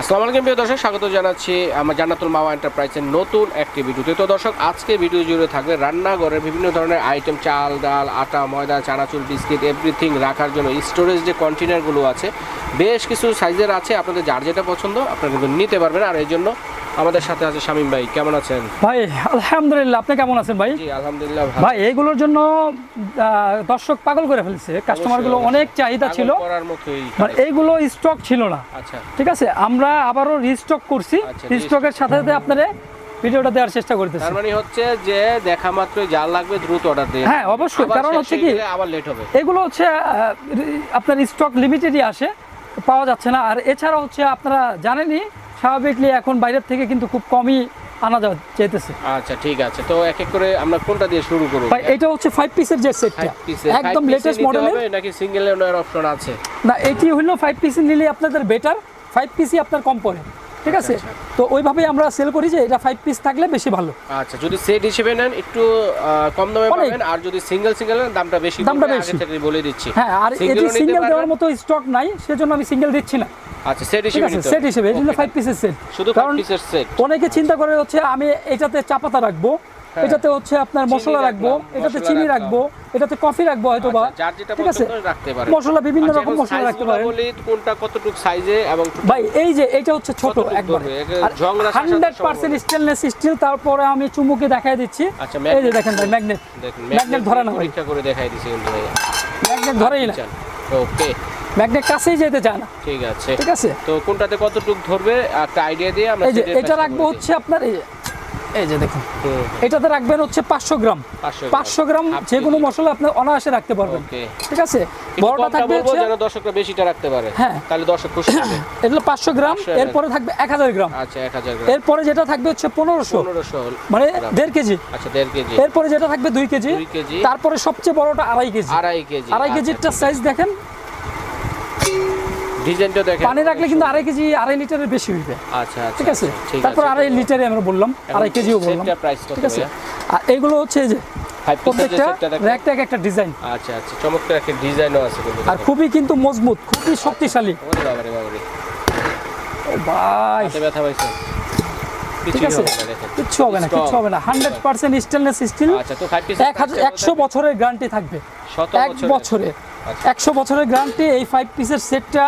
আসসালামু আলাইকুম প্রিয় দর্শক, স্বাগত জানাচ্ছি আমার জান্নাতুল মাওয়া এন্টারপ্রাইজের নতুন একটি ভিডিওতে। তো দর্শক, আজকে ভিডিও জুড়ে থাকবে রান্নাঘরের বিভিন্ন ধরনের আইটেম, চাল, ডাল, আটা, ময়দা, চানাচুর, বিস্কিট এভরিথিং রাখার জন্য স্টোরেজ যে কন্টেনারগুলো আছে, বেশ কিছু সাইজের আছে। আপনাদের যার যেটা পছন্দ, আপনারা কিন্তু নিতে পারবেন। আর এই জন্য আমাদের সাথে আছে শামীম ভাই কেমন আছেন? ভাই আলহামদুলিল্লাহ আপনি কেমন আছেন ভাই? জি আলহামদুলিল্লাহ ভাই এইগুলোর জন্য দর্শক পাগল করে ফেলছে। কাস্টমারগুলো। অনেক চাহিদা ছিল। মানে এইগুলো স্টক ছিল না। আচ্ছা। ঠিক আছে? আমরা আবারও রিস্টক করছি। আচ্ছা, রিস্টকের সাথে সাথে আপনারা ভিডিওটা দেওয়ার চেষ্টা করতেছি। তার মানে হচ্ছে যে দেখা মাত্রই যা লাগবে দ্রুত অর্ডার দিয়ে। হ্যাঁ, অবশ্যই, কারণ হচ্ছে কি- আবার লেট হবে। এগুলো হচ্ছে আপনার স্টক লিমিটেডই আসে পাওয়া যাচ্ছে না। আর এছাড়া হচ্ছে আপনারা জানেনই স্বাভাবিকলি এখন বাইরের থেকে কিন্তু খুব কমই আনা যাওয়া যেতেছে আচ্ছা ঠিক আছে। তো এক এক করে আমরা কোনটা দিয়ে শুরু করব? ভাই এটা হচ্ছে ফাইভ পিসের যে সেটটা একদম লেটেস্ট নিতে মডেলের হবে নাকি সিঙ্গেল এর অপশন আছে? না এটি হলো ফাইভ পিস নিলে আপনাদের বেটার ফাইভ পিসই আপনার কম পড়ে। ঠিক আছে? আচ্ছা, তো ওইভাবেই আমরা সেল করি যে এটা ফাইভ পিস থাকলে বেশি ভালো। আচ্ছা যদি সেট হিসেবে নেন একটু কম দামে পাবেন। আর যদি সিঙ্গেল সিঙ্গেল নেন দামটা বেশি দামটা বেশি। বলে দিচ্ছি। হ্যাঁ আর এটি সিঙ্গেল দেওয়ার মতো স্টক নাই সেজন্য আমি সিঙ্গেল দিচ্ছি না। আচ্ছা সেট হিসেবে সেট হিসেবে এই জন্য Okay. পিসের সেট শুধু কারণ পিসের সেট অনেকে চিন্তা করে হচ্ছে আমি এটাতে চা পাতা রাখব হ্যাঁ। এটাতে হচ্ছে আপনার মশলা রাখব এটাতে চিনি রাখব এটাতে কফি রাখব হয়তো বা আচ্ছা, ঠিক আছে? মশলা বিভিন্ন আচ্ছা, রকম মশলা রাখতে পারেন। কোনটা কতটুকু সাইজে এবং ভাই এই যে এটা হচ্ছে ছোট একবারে। ধরবে? একে ঝংরা শাসাতে হান্ড্রেড পার্সেন্ট না। স্টেনলেস স্টিল তারপরে আমি চুমুকে দেখাই দিচ্ছি। এই যে। দেখেন ভাই ম্যাগনেট ম্যাগনেট ধরে না পরীক্ষা করে দেখাই দিছি ম্যাগনেট ধরেই না। ওকে ম্যাগনেট কাছেই যেতে চায় না। ঠিক আছে। ঠিক আছে? তো কোনটাতে কতটুকু ধরবে? একটা আইডিয়া দিয়ে আমরা এটা রাখব হচ্ছে আপনার এই এই যে দেখুন। এটাতে রাখবেন হচ্ছে পাঁচশো গ্রাম। পাঁচশো গ্রাম। যে কোনো মশলা আপনি অনায়াসে রাখতে পারবেন। ঠিক আছে? বড়টা থাকবে যেন দর্শকরা বেশিটা রাখতে পারে। হ্যাঁ। তাহলে দর্শক খুশি হবে। এটা পাঁচশো গ্রাম এরপরে থাকবে এক হাজার গ্রাম। আচ্ছা এক হাজার গ্রাম। এরপরে যেটা থাকবে হচ্ছে পনেরোশো। মানে দেড় কেজি। আচ্ছা দেড় কেজি। এরপরে যেটা থাকবে দুই কেজি। দুই কেজি। তারপরে সবচেয়ে বড়টা আড়াই কেজি। আড়াই কেজি। আড়াই কেজিরটা সাইজ দেখেন। ডিজাইনটা দেখেন। পানি রাখলে কিন্তু আড়াই কেজি আড়াই লিটারের বেশি হইবে। আচ্ছা আচ্ছা ঠিক আছে? তারপর আড়াই লিটারে আমরা বললাম আড়াই কেজিও বললাম। ঠিক আছে? আর এইগুলো হচ্ছে যে প্রত্যেকটা একটা ডিজাইন আচ্ছা আচ্ছা চমৎকার একটা ডিজাইনও আছে আর খুবই কিন্তু মজবুত খুবই শক্তিশালী। ওরে বাবারে বাবারে। ও ভাই। ব্যথা পাইছে। ঠিক আছে? হবে না কিচ্ছু হবে না কিচ্ছু হবে না। হান্ড্রেড পার্সেন্ট স্টেনলেস স্টিল আচ্ছা তো ফাইভ পিস এক হাজার একশো বছরের গ্যারান্টি থাকবে। এক বছরে। আচ্ছা। একশো বছরের গ্যারান্টি এই ফাইভ পিসের সেটটা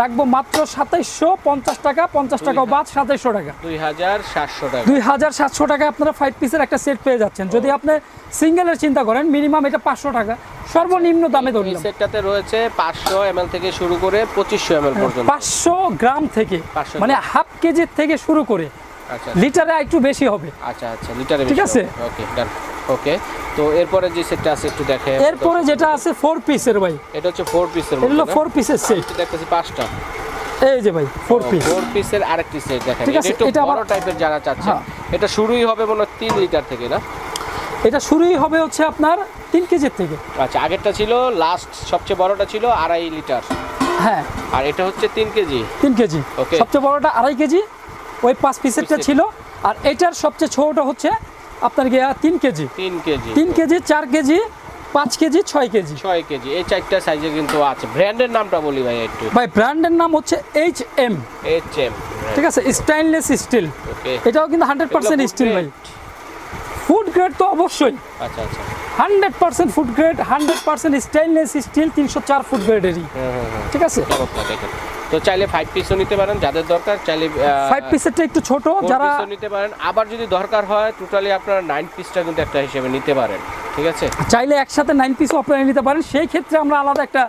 রাখব মাত্র সাতাইশশো পঞ্চাশ টাকা পঞ্চাশ টাকা বাদ সাতাইশশো টাকা। দুই হাজার সাতশো টাকা। দুই হাজার সাতশো টাকা আপনারা ফাইভ পিসের একটা সেট পেয়ে যাচ্ছেন। যদি আপনি সিঙ্গেলের চিন্তা করেন মিনিমাম এটা পাঁচশো টাকা। সর্বনিম্ন দামে ধরলাম। সেটটাতে রয়েছে পাঁচশো এমএল থেকে শুরু করে পঁচিশশো এমএল পর্যন্ত। পাঁচশো গ্রাম থেকে 500 মানে হাফ কেজির থেকে শুরু করে আচ্ছা লিটারে একটু বেশি হবে। আচ্ছা আচ্ছা লিটারে ঠিক আছে। ওকে ডান ওকে তো এরপরে যে সেটটা আছে একটু দেখে এরপরে যেটা আছে ফোর পিসের ভাই। এটা হচ্ছে ফোর পিসের এগুলো ফোর পিসের সেট দেখতেছি পাঁচটা। এই যে ভাই ফোর পিস ফোর পিসের আরেকটি সেট দেখেন। এটা একটু বড় টাইপের যারা চাচ্ছে হ্যাঁ। এটা শুরুই হবে মনে হয় তিন লিটার থেকে না? এটা শুরুই হবে হচ্ছে আপনার তিন কেজির থেকে। আচ্ছা আগেরটা ছিল লাস্ট সবচেয়ে বড়টা ছিল আড়াই লিটার হ্যাঁ। আর এটা হচ্ছে তিন কেজি। তিন কেজি। ওকে। সবচেয়ে বড়টা আড়াই কেজি ওই পাঁচ পিসেরটা ছিল। আর এটার সবচেয়ে ছোটটা হচ্ছে আপনার গিয়া তিন কেজি। তিন কেজি। তিন কেজি চার কেজি পাঁচ কেজি ছয় কেজি। ছয় কেজি। এই চারটা সাইজে কিন্তু আছে। ব্র্যান্ডের নামটা বলি ভাই একটু। ভাই ব্র্যান্ডের নাম হচ্ছে এইচ এম এইচ এম ঠিক আছে? স্টেইনলেস স্টিল ওকে এটাও কিন্তু হান্ড্রেড পার্সেন্ট স্টিল ভাই। ফুড গ্রেড তো অবশ্যই। আচ্ছা আচ্ছা। Hundred percent food grade hundred percent stainless steel তিনশো চার ফুড গ্রেডেরই। ঠিক আছে? তো চাইলে ফাইভ পিসও নিতে পারেন যাদের দরকার চাইলে ফাইভ পিসেরটা একটু ছোট যারা নিতে পারেন। আবার যদি দরকার হয় টোটালি আপনারা নাইন পিসটা কিন্তু একটা হিসেবে নিতে পারেন। ঠিক আছে? চাইলে একসাথে নাইন পিসও আপনারা নিতে পারেন। সেই ক্ষেত্রে আমরা আলাদা একটা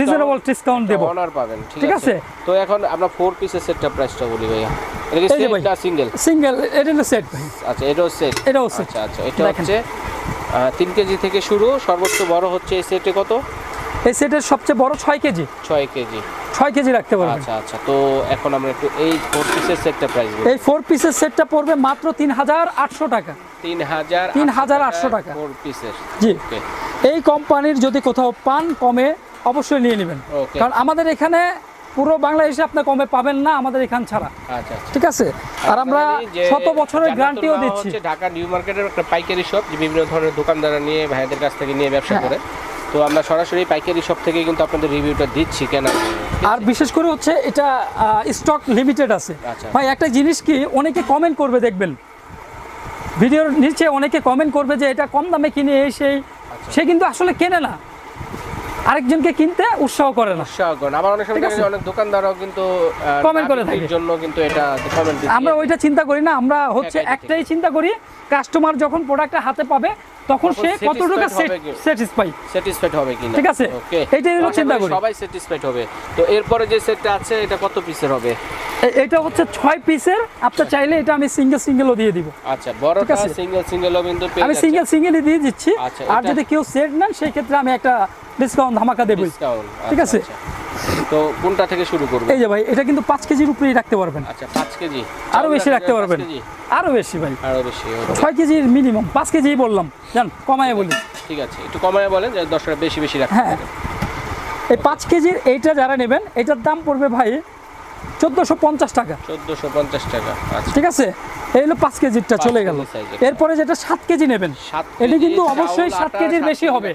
রিজনেবল ডিসকাউন্ট দেবো। অনার পাবেন ঠিক আছে? তো এখন আমরা ফোর পিসের সেটটা প্রাইসটা বলি ভাইয়া। এটা কি সিঙ্গেল সিঙ্গেল এটা সেট আচ্ছা এটাও সেট এটাও সেট আচ্ছা আচ্ছা এটা হচ্ছে তিন কেজি থেকে শুরু সর্বোচ্চ বড় হচ্ছে এই সেটে কত? এই সেটের সবচেয়ে বড় ছয় কেজি। ছয় কেজি। ছয় কেজি রাখতে পারবেন। আচ্ছা আচ্ছা তো এখন আমরা একটু এই ফোর পিসের সেটটা প্রাইস এই ফোর পিসের সেটটা পড়বে মাত্র তিন হাজার আটশো টাকা। তিন হাজার 3,800 টাকা। ফোর পিসের জি। এই কোম্পানির যদি কোথাও পান কমে অবশ্যই নিয়ে নেবেন। ওকে কারণ আমাদের এখানে পুরো বাংলাদেশে আপনি কমে পাবেন না আমাদের এখান ছাড়া। আচ্ছা আচ্ছা। ঠিক আছে? আর আমরা শত বছরের গ্যারান্টিও দিচ্ছি। ঢাকা নিউ মার্কেটের একটা পাইকারি শপ যে বিভিন্ন ধরনের দোকানদাররা নিয়ে ভাইদের কাছ থেকে নিয়ে ব্যবসা হ্যাঁ। করে। তো আমরা সরাসরি পাইকারি শপ থেকে কিন্তু আপনাদের রিভিউটা দিচ্ছি কেন। আর বিশেষ করে হচ্ছে এটা স্টক লিমিটেড আছে। আচ্ছা। ভাই একটা জিনিস কি অনেকে কমেন্ট করবে দেখবেন। ভিডিওর নিচে অনেকে কমেন্ট করবে যে এটা কম দামে কিনে সেই আচ্ছা। সে কিন্তু আসলে কেনে না। আরেকজনকে কিনতে উৎসাহ করে না। উৎসাহ করে আবার অনেক সময় অনেক দোকানদারও কিন্তু কমেন্ট করে থাকে। জন্য কিন্তু এটা কমেন্ট আমরা ওইটা চিন্তা করি না আমরা হচ্ছে একটাই চিন্তা করি কাস্টমার যখন প্রোডাক্টটা হাতে পাবে তখন সে কতটুকু স্যাটিসফাই স্যাটিসফাইড হবে কিনা? ঠিক আছে? ওকে এইটাই হলো চিন্তা করি। সবাই স্যাটিসফাইড হবে। তো এরপরে যে সেটটা আছে এটা কত পিসের হবে? এটা হচ্ছে ছয় পিসের। আপনার চাইলে এটা আমি সিঙ্গেল সিঙ্গেলও দিয়ে দিব। আচ্ছা বড়টা। সিঙ্গেল সিঙ্গেলও কিন্তু আমি সিঙ্গেল সিঙ্গেলই দিয়ে দিচ্ছি। আচ্ছা, আর যদি কেউ সেট নেন সেই ক্ষেত্রে আমি একটা ডিসকাউন্ট ধামাকা ডিসকাউন্ট ঠিক আছে? তো কোনটা থেকে শুরু করব এই যে ভাই এটা কিন্তু পাঁচ কেজির উপরেই রাখতে পারবেন। আচ্ছা 5 কেজি। আরও বেশি রাখতে পারবেন? আরও বেশি ভাই। আরও বেশি okay, ছয় কেজির মিনিমাম পাঁচ কেজি বললাম। জান কমায় বলি। ঠিক আছে একটু কমায় বলেন যে দশটা বেশি বেশি রাখতে হ্যাঁ। এই পাঁচ কেজির এইটা যারা নেবেন এটার দাম পড়বে ভাই চোদ্দোশো পঞ্চাশ টাকা। 1450 টাকা আচ্ছা। ঠিক আছে? এই হলো পাঁচ কেজিরটা চলে গেল। এরপরে যেটা সাত কেজি নেবেন এটা কিন্তু অবশ্যই সাত কেজির বেশি হবে।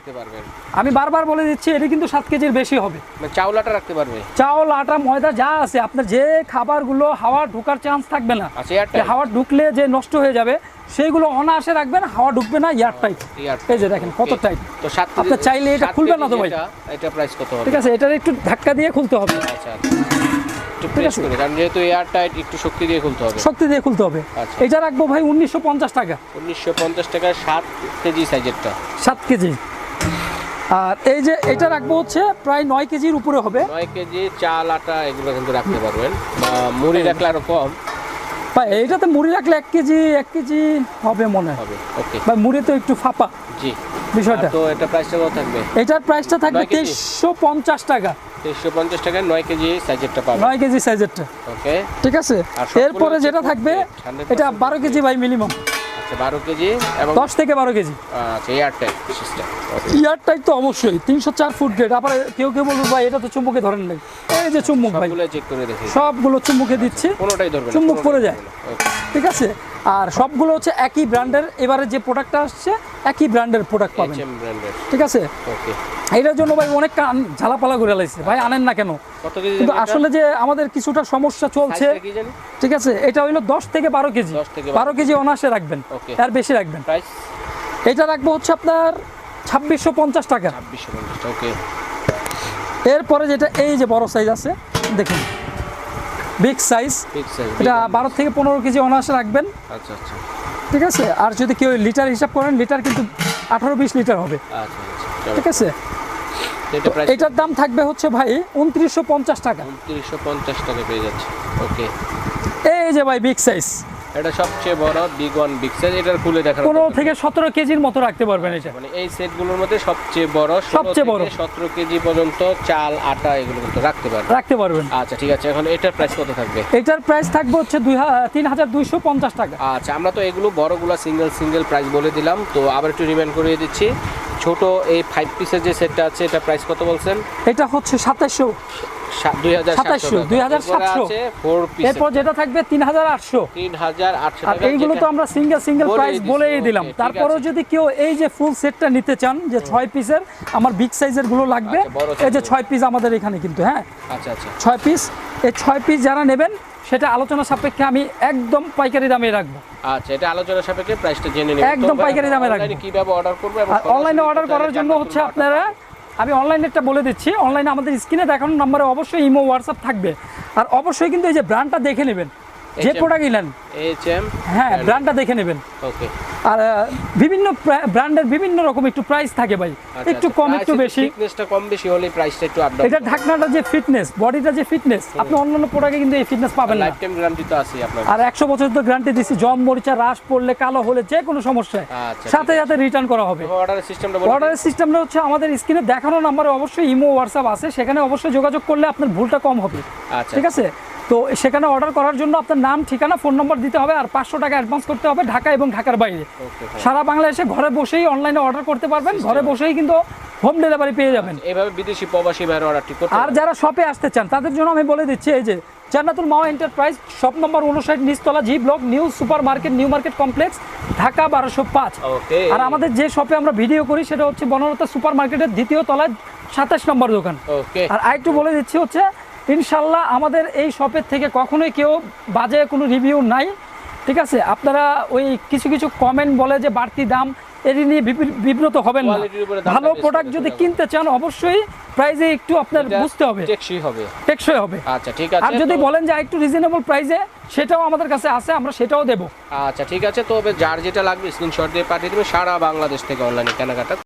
আমি বারবার বলে দিচ্ছি এটা কিন্তু সাত কেজির বেশি হবে। মানে চাউল আটা রাখতে পারবে? চাউল আটা ময়দা যা আছে আপনার যে খাবারগুলো হাওয়া ঢোকার চান্স থাকবে না। আচ্ছা হাওয়া ঢুকলে যে নষ্ট হয়ে যাবে সেইগুলো অনায়াসে রাখবেন হাওয়া ঢুকবে না এয়ার টাইট এয়ারটাইট এই যে দেখেন কত. টাইট তো আপনার চাইলে এটা খুলবেন না তো ভাই? এটা প্রাইস কত হবে? ঠিক আছে এটা একটু ধাক্কা দিয়ে খুলতে হবে। আচ্ছা আচ্ছা। একটু প্রেস করে কারণ যেহেতু এয়ার টাইট একটু শক্তি দিয়ে খুলতে হবে। শক্তি দিয়ে খুলতে হবে। আচ্ছা। এটা রাখব ভাই উনিশশো পঞ্চাশ টাকা। উনিশশো পঞ্চাশ টাকার সাত কেজি সাইজেরটা। সাত কেজি। আর এই যে এটা রাখব হচ্ছে প্রায় নয় কেজির উপরে হবে। নয় কেজি চাল আটা এগুলো কিন্তু রাখতে পারবেন। বা মুড়ি রাখলে আরও কম। বা এইটাতে মুড়ি রাখলে এক কেজি এক কেজি হবে মনে হবে ওকে বা মুড়ি তো একটু ফাঁপা জি। বিষয়টা। তো এটা প্রাইসটা কত থাকবে? এটার প্রাইসটা থাকবে তেইশশো পঞ্চাশ টাকা। তেইশশো পঞ্চাশ টাকায় নয় কেজি সাইজেরটা পাবেন। নয় কেজি সাইজেরটা। ওকে। ঠিক আছে? এরপরে যেটা থাকবে এটা বারো কেজি বাই মিনিমাম। আচ্ছা বারো কেজি এবং দশ থেকে বারো কেজি? আচ্ছা air tight system air tight তো অবশ্যই তিনশো চার ফুট গ্রেড আবার কেউ কেউ বলব ভাই এটা তো চুম্বকে ধরেন নাই। এই যে চুম্বক ভাই সবগুলো চেক করে দেখি। সবগুলো চুম্বকে দিচ্ছি কোনোটাই ধরবে চুম্বক পড়ে যায়। ঠিক আছে? আর সবগুলো হচ্ছে একই ব্র্যান্ডের এবারে যে প্রোডাক্টটা আসছে একই ব্র্যান্ডের প্রোডাক্ট পাবেন। ঠিক আছে? এটার জন্য ভাই অনেক ঝালাপালা করে লাইছে। ভাই আনেন না কেন? কিন্তু? আসলে যে আমাদের কিছুটা সমস্যা চলছে ঠিক আছে? এটা হইল দশ থেকে বারো কেজি। 10 থেকে বারো কেজি অনাসে রাখবেন। আর বেশি রাখবেন। প্রাইস এটা রাখব হচ্ছে আপনার ছাব্বিশশো পঞ্চাশ টাকা। ছাব্বিশশো পঞ্চাশ ওকে এরপরে যেটা এই যে বড় সাইজ আছে দেখুন। বিগ সাইজ এটা বারো থেকে পনেরো কেজি অনায়াসে রাখবেন। আচ্ছা আচ্ছা। ঠিক আছে? আর যদি কেউ লিটার হিসাব করেন লিটার কিন্তু আঠারো বিশ লিটার হবে। আচ্ছা আচ্ছা। ঠিক আছে? এটার দাম থাকবে হচ্ছে ভাই উনত্রিশশো পঞ্চাশ টাকা। উনত্রিশশো পঞ্চাশ টাকা পেয়ে যাচ্ছে ওকে এই যে ভাই বিগ সাইজ এটা সবচেয়ে বড় বিগ ওয়ান বিগ সাইজ এটার খুলে দেখার পনেরো থেকে সতেরো কেজির মতো রাখতে পারবেন এটা মানে এই সেটগুলোর মধ্যে সবচেয়ে বড় সবচেয়ে বড়। সতেরো কেজি পর্যন্ত চাল আটা এগুলো কিন্তু রাখতে পারবেন। রাখতে পারবেন। আচ্ছা ঠিক আছে এখন এটার প্রাইস কত থাকবে? এটার প্রাইস থাকবে হচ্ছে দুই হা- তিন হাজার দুইশো পঞ্চাশ টাকা। আচ্ছা আমরা তো এগুলো বড়গুলো সিঙ্গেল সিঙ্গেল প্রাইস বলে দিলাম তো আবার একটু রিমাইন্ড করিয়ে দিচ্ছি। ছোট এই ফাইভ পিসের যে সেটটা আছে এটা প্রাইস কত বলছেন? এটা হচ্ছে সাতাশশো দুই হাজার 2700, 2700 আছে ফোর পিস এরপর যেটা থাকবে তিন হাজার আটশো। আর এইগুলো তো আমরা সিঙ্গেল সিঙ্গেল প্রাইস বলেই দিলাম। তারপরেও যদি কেউ এই যে ফুল সেটটা নিতে চান যে ছয় পিসের আমার বিগ সাইজেরগুলো লাগবে। আচ্ছা, এই যে ছয় পিস আমাদের এখানে কিন্তু হ্যাঁ? আচ্ছা আচ্ছা। ছয় পিস এই ছয় পিস যারা নেবেন সেটা আলোচনা সাপেক্ষে আমি একদম পাইকারি দামে রাখব। আচ্ছা এটা আলোচনা সাপেক্ষে প্রাইসটা জেনে নেব একদম পাইকারি দামে রাখব। অনলাইনে কীভাবে অর্ডার করবে এবং অনলাইনে অর্ডার করার জন্য হচ্ছে আপনারা আমি অনলাইনেরটা বলে দিচ্ছি। অনলাইনে আমাদের স্ক্রিনে দেখানোর নাম্বারে অবশ্যই ইমো হোয়াটসঅ্যাপ থাকবে। আর অবশ্যই কিন্তু এই যে ব্র্যান্ডটা দেখে নেবেন। যে প্রোডাক্ট নেন এইচ এম হ্যাঁ ব্র্যান্ডটা দেখে নেবেন। ওকে আর বিভিন্ন ব্র্যান্ডের বিভিন্ন রকম একটু প্রাইস থাকে ভাই। আচ্ছা, একটু কম একটু বেশি। থিকনেসটা কম বেশি হলে প্রাইসটা একটু আপ ডাউন এটা ঢাকনাটা যে ফিটনেস বডিটা যে ফিটনেস আপনি অন্যান্য প্রোডাক্টে কিন্তু এই ফিটনেস পাবেন না। লাইফ টাইম গ্যারান্টি তো আছে আপনার আর একশো বছর তো গ্যারান্টি দিচ্ছি জম মরিচা রাস পড়লে কালো হলে যে কোনো সমস্যায়। আচ্ছা, সাথে সাথে রিটার্ন করা হবে। অর্ডারের সিস্টেমটা বলে। অর্ডারের সিস্টেমটা হচ্ছে আমাদের স্ক্রিনে দেখানো নাম্বারে অবশ্যই ইমো হোয়াটসঅ্যাপ আছে। সেখানে অবশ্যই যোগাযোগ করলে আপনার ভুলটা কম হবে। আচ্ছা। ঠিক আছে? তো সেখানে অর্ডার করার জন্য আপনার নাম ঠিকানা ফোন নম্বর দিতে হবে আর পাঁচশো টাকা অ্যাডভান্স করতে হবে ঢাকা এবং ঢাকার বাইরে। সারা বাংলাদেশে ঘরে বসেই অনলাইনে অর্ডার করতে পারবেন ঘরে বসেই কিন্তু হোম ডেলিভারি পেয়ে যাবেন। এইভাবে বিদেশি প্রবাসী ভাইয়ের অর্ডারটি করতে আর যারা শপে আসতে চান তাদের জন্য আমি বলে দিচ্ছি এই যে জান্নাতুল মাওয়া এন্টারপ্রাইজ শপ নম্বর উনষাট নিচতলা G block new super market new market complex Dhaka বারোশো পাঁচ। আর আমাদের যে শপে আমরা ভিডিও করি সেটা হচ্ছে বনলতা সুপার মার্কেটের দ্বিতীয় তলায় সাতাশ নম্বর দোকান। আর আরেকটু বলে দিচ্ছি হচ্ছে ইনশাল্লাহ আমাদের এই শপের থেকে কখনোই কেউ বাজে কোনো রিভিউ নাই ঠিক আছে? আপনারা ওই কিছু কিছু কমেন্ট বলে যে বাড়তি দাম এটি নিয়ে বিব্রত হবেন না। ভালো প্রোডাক্ট যদি কিনতে চান অবশ্যই প্রাইজে একটু আপনার বুঝতে হবে। টেকসই হবে। টেকসই হবে। আচ্ছা ঠিক আছে আর যদি বলেন যে একটু রিজনেবল প্রাইজে সেটাও আমাদের কাছে আছে আমরা সেটাও দেবো। আচ্ছা ঠিক আছে তবে যার যেটা লাগবে স্ক্রিনশট দিয়ে পাঠিয়ে দেবে সারা বাংলাদেশ থেকে অনলাইনে কেনাকাটা